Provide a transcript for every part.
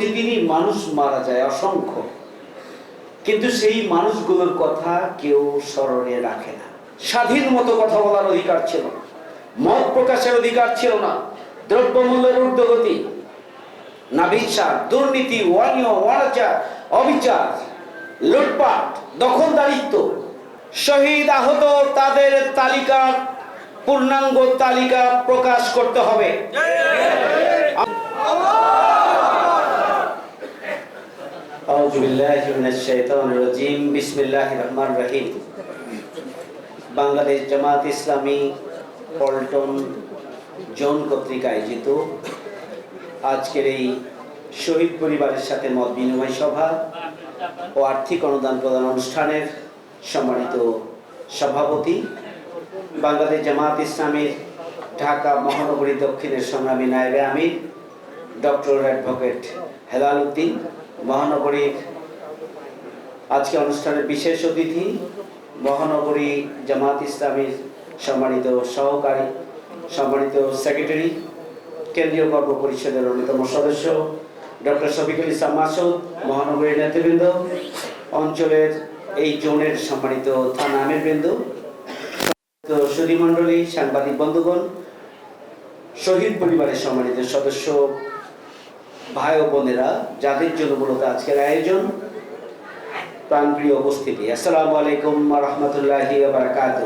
প্রতিদিনই মানুষ মারা যায় অসংখ্য। কিন্তু সেই মানুষগুলোর কথা কেউ স্মরণে রাখে না। স্বাধীন মতো কথা বলার অধিকার ছিল না। মত প্রকাশের অধিকার ছিল না। দ্রব্যমূল্যের ঊর্ধ্বগতি। নাভিচার দুর্নীতি অনিয়ম অনাচার অবিচার লুটপাট দখলদারিত্ব শহীদ আহত তাদের তালিকার পূর্ণাঙ্গ তালিকা প্রকাশ করতে হবে। أعوذ بالله من الشيطان الرجيم بسم الله الرحمن الرحيم বাংলাদেশ জামাত ইসলামী পল্টন জোন কর্তৃক আয়োজিত আজকের এই শহীদ পরিবারের সাথে মত বিনিময় সভা ও আর্থিক অনুদান প্রদান অনুষ্ঠানের সম্মানিত সভাপতি বাংলাদেশ জামাত ইসলামীর ঢাকা মহানগরী দক্ষিণের সংগ্রামী নায়েবে আমির ডক্টর অ্যাডভোকেট হেলাল উদ্দিন মহানগরীর আজকে অনুষ্ঠানের বিশেষ অতিথি, মহানগরী জামাত ইসলামীর সম্মানিত সহকারী, সম্মানিত সেক্রেটারি, কেন্দ্রীয় কর্ম পরিষদের অন্যতম সদস্য, ডক্টর শফিকুল ইসলাম মাসুদ, মহানগরীর নেতৃবৃন্দ, অঞ্চলের এই জোনের সম্মানিত থানা আমির বৃন্দ সুধীমণ্ডলী সাংবাদিক বন্ধুগণ, শহীদ পরিবারের সম্মানিত সদস্য ভাই বোনেরা, যাদের জন্য মূলত আজকের আয়োজন, প্রাণপ্রিয় উপস্থিতি। আসসালামু আলাইকুম রহমতুল্লাহি বারাকাত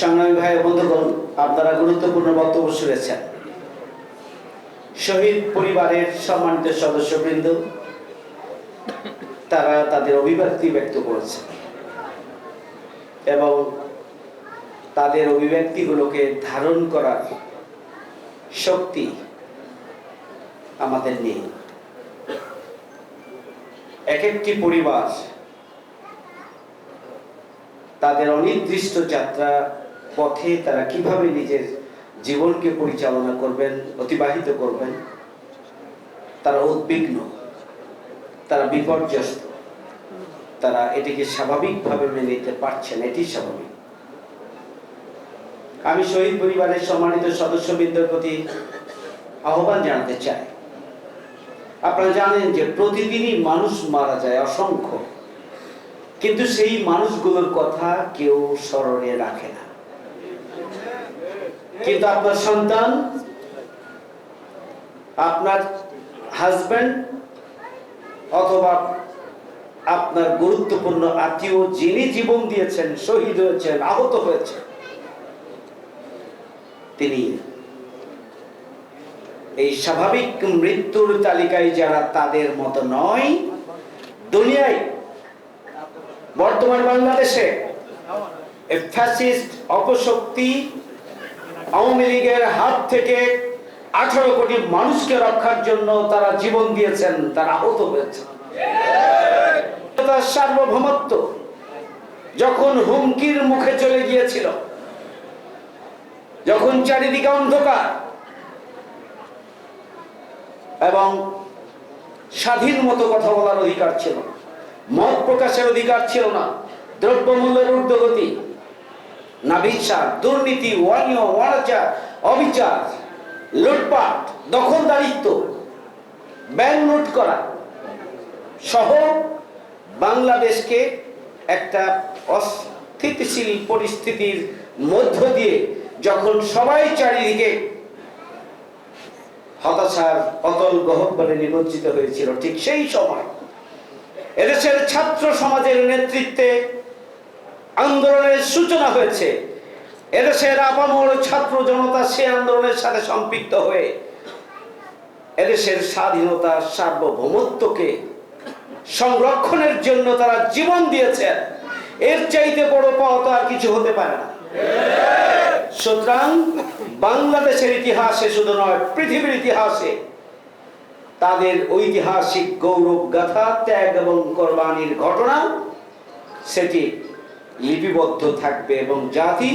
সংগ্রামী ভাই বন্ধুগণ, আপনারা গুরুত্বপূর্ণ বক্তব্য শুনেছেন। শহীদ পরিবারের সম্মানিত সদস্যবৃন্দ, তারা তাদের অভিব্যক্তি ব্যক্ত করেছে এবং তাদের অভিব্যক্তিগুলোকে ধারণ করার শক্তি আমাদের নেই। এক একটি পরিবার তাদের অনির্দিষ্ট যাত্রা পথে তারা কীভাবে নিজের জীবনকে পরিচালনা করবেন, অতিবাহিত করবেন, তারা উদ্বিগ্ন, তারা বিপর্যস্ত, তারা এটিকে স্বাভাবিকভাবে মেনে নিতে পারছেন, এটি স্বাভাবিক। আমি শহীদ পরিবারের সম্মানিত সদস্যবৃন্দের প্রতি আহ্বান জানাতে চাই। আপনারা জানেন যে প্রতিদিনই মানুষ মারা যায় অসংখ্য। কিন্তু সেই মানুষগুলোর কথা কেউ স্মরণে রাখে না। কিন্তু আপনার সন্তান, আপনার হাজবেন্ড অথবা আপনার গুরুত্বপূর্ণ আত্মীয় যিনি জীবন দিয়েছেন, শহীদ হয়েছেন, আহত হয়েছেন তিনি। এই স্বাভাবিক মৃত্যুর তালিকায় যারা তাদের মতো নয়, দুনিয়ায়, বর্তমান বাংলাদেশে অপশক্তি আওয়ামী লীগের হাত থেকে আঠারো কোটি মানুষকে রক্ষার জন্য তারা জীবন দিয়েছেন, তারা আহত হয়েছে সার্বভৌমত্ব যখন হুমকির মুখে চলে গিয়েছিল যখন চারিদিকে অন্ধকার এবং স্বাধীন মতো কথা বলার অধিকার ছিল না, মত প্রকাশের অধিকার ছিল না, দ্রব্যমূল্যের ঊর্ধ্বগতি নাভিচার দুর্নীতি অনিয়ম অনাচার, অবিচার, লুটপাট, দখলদারিত্ব ব্যাংক লুট করা সহ বাংলাদেশকে একটা অস্থিতিশীল পরিস্থিতির মধ্য দিয়ে যখন সবাই চারিদিকে হতাশার অতল গহব্বরে নিমজ্জিত হয়েছিল, ঠিক সেই সময় এদেশের ছাত্র সমাজের নেতৃত্বে আন্দোলনের সূচনা হয়েছে। এদেশের আপামর ছাত্র জনতা সে আন্দোলনের সাথে সম্পৃক্ত হয়ে এদেশের স্বাধীনতা, সার্বভৌমত্বকে সংরক্ষণের জন্য তারা জীবন দিয়েছেন। এর চাইতে বড় তো আর কিছু হতে পারে না। সুতরাং বাংলাদেশের ইতিহাসে শুধু নয়, পৃথিবীর ইতিহাসে তাদের ঐতিহাসিক গৌরব গাথা, ত্যাগ এবং কোরবানির ঘটনা সেটি লিপিবদ্ধ থাকবে এবং জাতি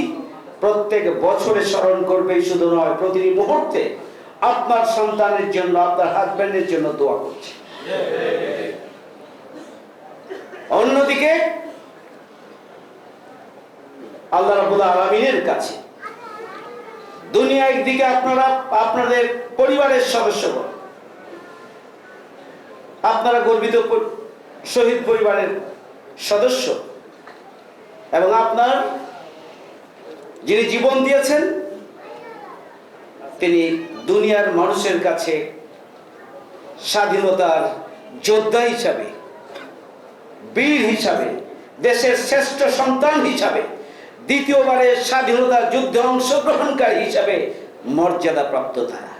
প্রত্যেক বছরে স্মরণ করবে, শুধু নয়, প্রতিটি মুহূর্তে আপনার সন্তানের জন্য, আপনার হাজব্যান্ডের জন্য দোয়া করছে। অন্যদিকে, আল্লাহ রাবুল আলমিনের কাছে দুনিয়া একদিকে আপনারা, আপনাদের পরিবারের সদস্যগণ, আপনারা গর্বিত শহীদ পরিবারের সদস্য এবং আপনার যিনি জীবন দিয়েছেন, তিনি দুনিয়ার মানুষের কাছে স্বাধীনতার যোদ্ধা হিসাবে, বীর হিসাবে, দেশের শ্রেষ্ঠ সন্তান হিসাবে দ্বিতীয়বারের স্বাধীনতার যুদ্ধে অংশগ্রহণকারী হিসাবে মর্যাদা প্রাপ্ত তারা।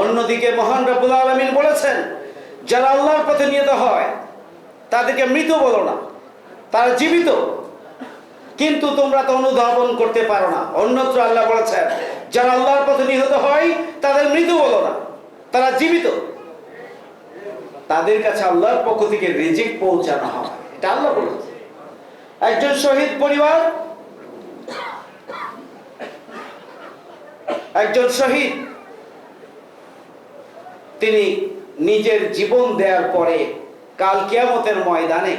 অন্যদিকে মহান রব্বুল আলমিন বলেছেন, যারা আল্লাহর পথে নিহত হয়, তাদেরকে মৃত বলো না, তারা জীবিত। কিন্তু তোমরা তো অনুধাবন করতে পারো না। অন্যত্র আল্লাহ বলেছেন, যারা আল্লাহর পথে নিহত হয়, তাদের মৃত বলো না, তারা জীবিত। তাদের কাছে আল্লাহর পক্ষ থেকে রিজিক পৌঁছানো হয়। একজন শহীদ পরিবার, একজন শহীদ, তিনি নিজের জীবন দেওয়ার পরে কাল কিয়ামতের ময়দানে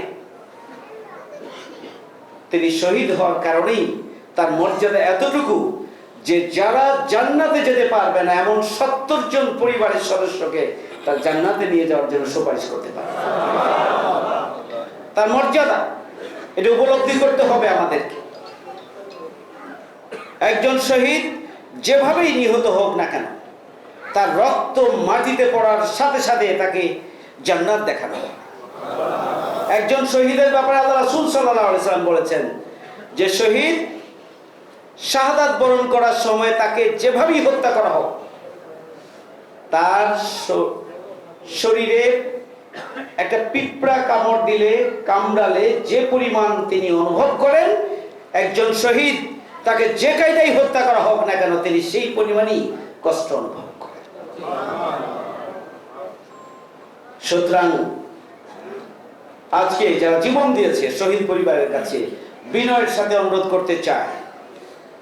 তিনি শহীদ হওয়ার কারণেই তার মর্যাদা এতটুকু যে যারা জান্নাতে যেতে পারবে না, এমন সত্তর জন পরিবারের সদস্যকে তার জান্নাতে নিয়ে যাওয়ার জন্য সুপারিশ করতে পারবে। তার মর্যাদা, এটা উপলব্ধি করতে হবে আমাদেরকে। একজন শহীদ যেভাবেই নিহত হোক না কেন, তার রক্ত মাটিতে পড়ার সাথে সাথে তাকে জান্নাত দেখানো হবে একজন শহীদের ব্যাপারে আল্লাহ রাসূল সাল্লাম বলেছেন যে শহীদ শাহাদাত বরণ করার সময় তাকে যেভাবেই হত্যা করা হোক, তার শরীরে একটা পিঁপড়া কামড় দিলে, কামড়ালে যে পরিমাণ তিনি অনুভব করেন, একজন শহীদ, তাকে যে কায়দায় হত্যা করা হোক না কেন, তিনি সেই পরিমাণই কষ্ট অনুভব করেন। সুতরাং আজকে যারা জীবন দিয়েছে শহীদ পরিবারের কাছে, বিনয়ের সাথে অনুরোধ করতে চায়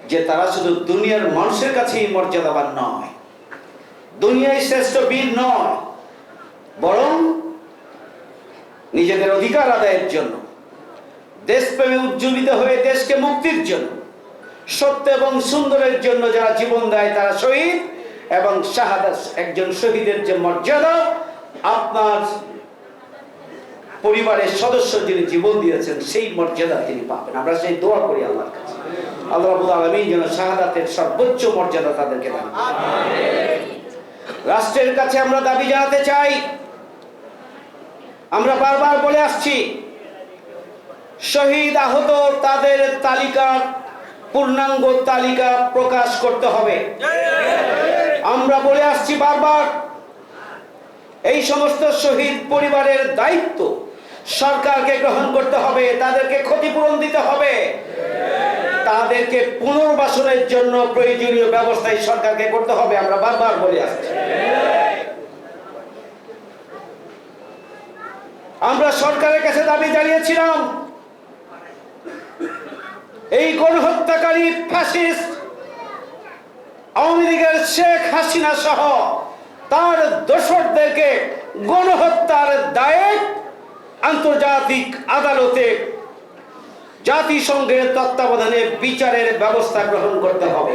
যে তারা শুধু দুনিয়ার মানুষের কাছেই মর্যাদাবান নয়, দুনিয়ায় শ্রেষ্ঠ বীর নয়, বরং নিজেদের অধিকার আদায়ের জন্য দেশপ্রেমে উজ্জীবিত হয়ে দেশকে মুক্তির জন্য সত্য এবং সুন্দরের জন্য যারা জীবন দেয় তারা শহীদ এবং শাহাদাত একজন শহীদের যে মর্যাদা আপনার পরিবারের সদস্য যিনি জীবন দিয়েছেন সেই মর্যাদা তিনি পাবেন। আমরা সেই দোয়া করি আল্লাহর কাছে। আল্লাহ আলামিন যেন শাহাদাতের সর্বোচ্চ মর্যাদা তাদেরকে দান রাষ্ট্রের কাছে আমরা দাবি জানাতে চাই আমরা বারবার বলে আসছি, শহীদ আহত তাদের তালিকার পূর্ণাঙ্গ তালিকা প্রকাশ করতে হবে। আমরা বলে আসছি বারবার, এই সমস্ত শহীদ পরিবারের দায়িত্ব সরকারকে গ্রহণ করতে হবে, তাদেরকে ক্ষতিপূরণ দিতে হবে। তাদেরকে পুনর্বাসনের জন্য প্রয়োজনীয় ব্যবস্থায় সরকারকে করতে হবে, আমরা বারবার বলে আসছি। আমরা সরকারের কাছে দাবি জানিয়েছিলাম, এই গণহত্যাকারী ফ্যাসিস্ট আওয়ামী লীগের শেখ হাসিনা সহ তার দোসরদেরকে গণহত্যার দায়ে আন্তর্জাতিক আদালতে জাতিসংঘের তত্ত্বাবধানে বিচারের ব্যবস্থা গ্রহণ করতে হবে।